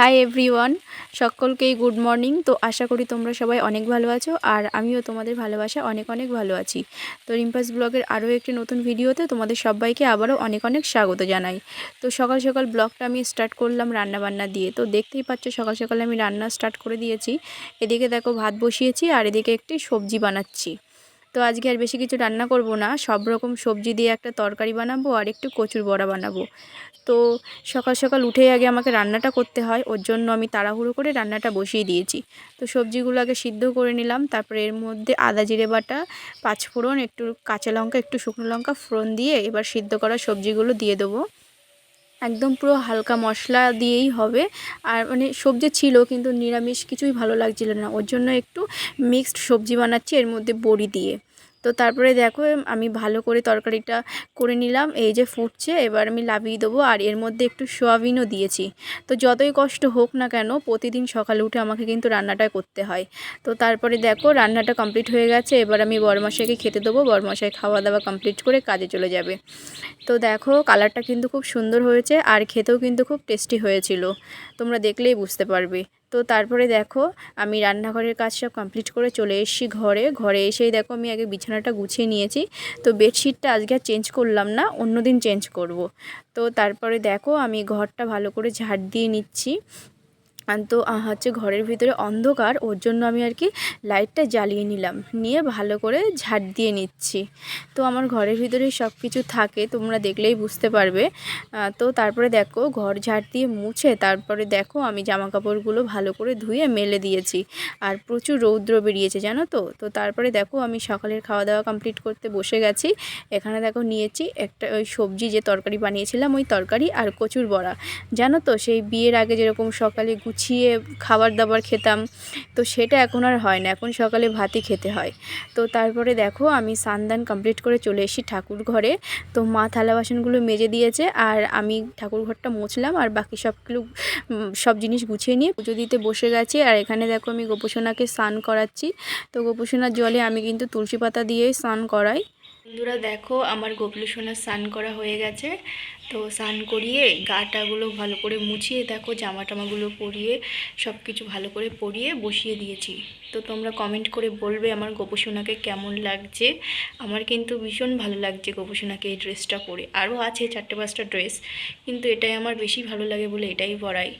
High everyone সকলকেই good morning তো আশা করি তোমরা সবাই অনেক ভালো আছো আর আমিও তোমাদের ভালোবাসা অনেক অনেক ভালো আছি। তো রিম্পাস ব্লগের আরও একটি নতুন ভিডিওতে তোমাদের সবাইকে আবারও অনেক অনেক স্বাগত জানাই। তো সকাল সকাল ব্লগটা আমি স্টার্ট করলাম রান্না বান্না দিয়ে। তো দেখতেই পাচ্ছ সকাল সকাল আমি রান্না স্টার্ট করে দিয়েছি। এদিকে দেখো ভাত বসিয়েছি আর এদিকে একটি সবজি বানাচ্ছি। তো আজকে আর বেশি কিছু রান্না করব না। সব রকম সবজি দিয়ে একটা তরকারি বানাবো আর একটু কচুর বড়া বানাবো। তো সকাল সকাল উঠেই আগে আমাকে রান্নাটা করতে হয়, ওর জন্য আমি তাড়াহুড়ো করে রান্নাটা বসিয়ে দিয়েছি। তো সবজিগুলো আগে সিদ্ধ করে নিলাম, তারপরে এর মধ্যে আদা জিরে বাটা, পাঁচফোড়ন, একটু কাঁচা লঙ্কা, একটু শুকনো লঙ্কা ফোড়ন দিয়ে এবার সিদ্ধ করা সবজিগুলো দিয়ে দেবো। একদম পুরো হালকা মশলা দিয়েই হবে। আর মানে সবজি ছিল কিন্তু নিরামিষ কিছুই ভালো লাগছিল না। ওর জন্য একটু মিক্সড সবজি বানাচ্ছি, এর মধ্যে বড়ি দিয়ে। তো তারপরে দেখো আমি ভালো করে তরকারিটা করে নিলাম। এই যে ফুটছে, এবার আমি লাভিয়ে দেবো। আর এর মধ্যে একটু সোয়াবিনও দিয়েছি। তো যতই কষ্ট হোক না কেন, প্রতিদিন সকালে উঠে আমাকে কিন্তু রান্নাটা করতে হয়। তো তারপরে দেখো, রান্নাটা কমপ্লিট হয়ে গেছে। এবার আমি বরমশাইকে খেতে দেবো। বরমশাই খাওয়া দাওয়া কমপ্লিট করে কাজে চলে যাবে। তো দেখো, কালারটা কিন্তু খুব সুন্দর হয়েছে। আর খেতেও কিন্তু খুব টেস্টি হয়েছিল। তোমরা দেখলেই বুঝতে পারবে। তো তারপরে দেখো, আমি রান্নাঘরের কাজ সব কমপ্লিট করে চলে এসেছি ঘরে। ঘরে এসেই দেখো, আমি আগে বিছানাটা গুছিয়ে নিয়েছি। তো বেডশিটটা আজকে আর চেঞ্জ করলাম না অন্য দিন চেঞ্জ করব। তো তারপরে দেখো, আমি ঘরটা ভালো করে ঝাড় দিয়ে নিচ্ছি। তো হচ্ছে ঘরের ভিতরে অন্ধকার, ওর জন্য আমি আর কি লাইটটা জ্বালিয়ে নিলাম। নিয়ে ভালো করে ঝাড় দিয়ে নিচ্ছি। তো আমার ঘরের ভিতরে সব কিছু থাকে, তোমরা দেখলেই বুঝতে পারবে। তো তারপরে দেখো, ঘর ঝাড় দিয়ে মুছে তারপরে দেখো, আমি জামা কাপড়গুলো ভালো করে ধুয়ে মেলে দিয়েছি। আর প্রচুর রৌদ্র বেরিয়েছে, জানো তো? তো তারপরে দেখো, আমি সকালের খাওয়া দাওয়া কমপ্লিট করতে বসে গেছি। এখানে দেখো নিয়েছি একটা, ওই সবজি যে তরকারি বানিয়েছিলাম, ওই তরকারি আর কচুর বড়া। জানো তো? সেই বিয়ের আগে যেরকম সকালে গুছিয়ে গুছিয়ে খাবার দাবার খেতাম। তো সেটা এখন আর হয় না, এখন সকালে ভাতই খেতে হয়। তো তারপরে দেখো আমি সানদান কমপ্লিট করে চলে এসি ঠাকুর ঘরে। তো মা থালা বাসনগুলো মেজে দিয়েছে আর আমি ঠাকুর ঘরটা মুছলাম আর বাকি সবগুলো সব জিনিস গুছিয়ে নিয়ে পুজো দিতে বসে গেছি। আর এখানে দেখো আমি গোপোষণাকে স্নান করাচ্ছি। তো গোপোষণার জলে আমি কিন্তু তুলসী পাতা দিয়েই স্নান করাই। বন্ধুরা দেখো, আমার গোপলু সোনার স্নান করা হয়ে গেছে। তো স্নান করিয়ে গাটাগুলো ভালো করে মুছিয়ে দেখো জামা টামাগুলো পরিয়ে সব কিছু ভালো করে পরিয়ে বসিয়ে দিয়েছি। তো তোমরা কমেন্ট করে বলবে আমার গোপসোনাকে কেমন লাগছে। আমার কিন্তু ভীষণ ভালো লাগছে গোপসোনাকে এই ড্রেসটা পরে। আরও আছে চারটে পাঁচটা ড্রেস কিন্তু এটাই আমার বেশি ভালো লাগে বলে এটাই পরাই।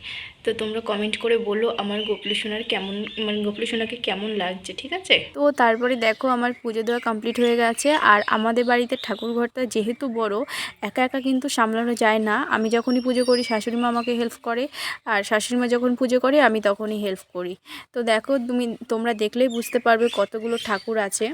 তো তোমরা কমেন্ট করে বলো আমার গোপলু সোনার কেমন মানে গোপলু সোনাকে কেমন লাগছে, ঠিক আছে? তো তারপরে দেখো আমার পুজো দেওয়া কমপ্লিট হয়ে গেছে। আর আমাদের বাড়িতে ঠাকুর ঘরটা যেহেতু বড়, একা একা কিন্তু সামলানো যায় না। আমি যখনই পুজো করি, শাশুড়ি মা আমাকে হেল্প করে। আর শাশুড়ি মা যখন পুজো করে, আমি তখনই হেল্প করি। তো দেখো, তুমি, তোমরা দেখলেই বুঝতে পারবে কতগুলো ঠাকুর আছে।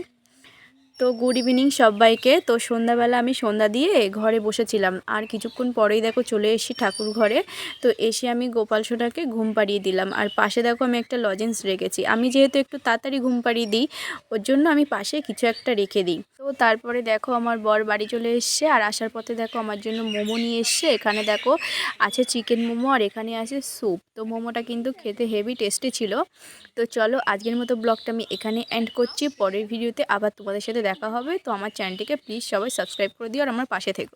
তো গুড ইভিনিং সবাইকে। তো সন্ধ্যাবেলা আমি সন্ধ্যা দিয়ে ঘরে বসেছিলাম। আর কিছুক্ষণ পরেই দেখো চলে এসেছি ঠাকুর ঘরে তো এসে আমি গোপাল সোনাকে ঘুম পাড়িয়ে দিলাম। আর পাশে দেখো আমি একটা লজেন্স রেখেছি। আমি যেহেতু একটু তাড়াতাড়ি ঘুম পাড়িয়ে দিই, ওর জন্য আমি পাশে কিছু একটা রেখে দিই। তো তারপরে দেখো আমার বর বাড়ি চলে এসছে, আর আসার পথে দেখো আমার জন্য মোমো নিয়ে এসছে। এখানে দেখো আছে চিকেন মোমো, আর এখানে আছে স্যুপ তো মোমোটা কিন্তু খেতে হেভি টেস্টে ছিল। তো চলো আজকের মতো ব্লগটা আমি এখানে এন্ড করছি। পরের ভিডিওতে আবার তোমাদের সাথে দেখা হবে। তো আমার চ্যানেলটিকে প্লিজ সবাই সাবস্ক্রাইব করে দিও আর আমার পাশে থেকো।